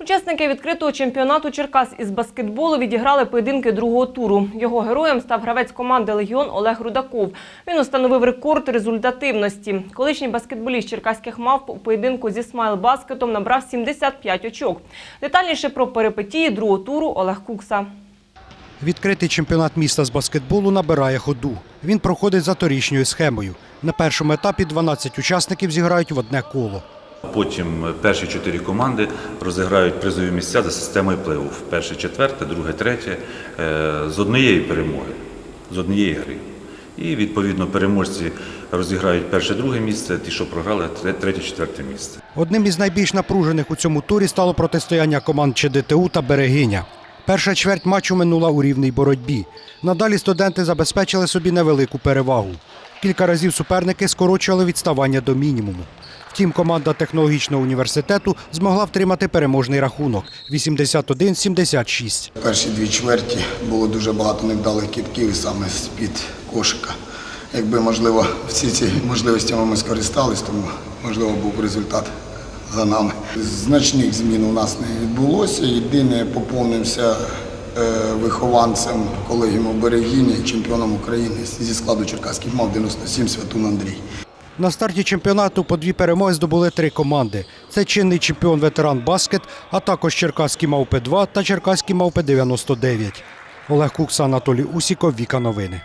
Учасники відкритого чемпіонату Черкас із баскетболу відіграли поєдинки другого туру. Його героєм став гравець команди Легіон Олег Рудаков. Він установив рекорд результативності. Колишній баскетболіст черкаських мавп у поєдинку зі смайл баскетом набрав 75 очок. Детальніше про перипетії другого туру Олег Кукса. Відкритий чемпіонат міста з баскетболу набирає ходу. Він проходить за торічньою схемою. На першому етапі 12 учасників зіграють в одне коло. Потім перші чотири команди розіграють призові місця за системою плей-офф. Перше, четверте, друге, третє е, з однієї перемоги, з однієї гри. І відповідно переможці розіграють перше, друге місце, ті, що програли, третє, четверте місце. Одним із найбільш напружених у цьому турі стало протистояння команд ЧДТУ та Берегиня. Перша чверть матчу минула у рівній боротьбі. Надалі студенти забезпечили собі невелику перевагу. Кілька разів суперники скорочували відставання до мінімуму. Втім, команда технологічного університету змогла втримати переможний рахунок 81-76. Перші дві чверті було дуже багато невдалих кітків саме з-під кошика. Якби, можливо, всі ці можливостями ми скористались, тому, можливо, був результат за нами. Значних змін у нас не відбулося. Єдине, поповнився е, вихованцем колегіуму Берегіні, чемпіоном України зі складу Черкаських мав 97 Святун Андрій. На старті чемпіонату по дві перемоги здобули три команди. Це чинний чемпіон ветеран баскет, а також Черкаські мавпи 2 та Черкаські мавпи 99. Олег Кукса, Анатолій Усіков, Віка Новини.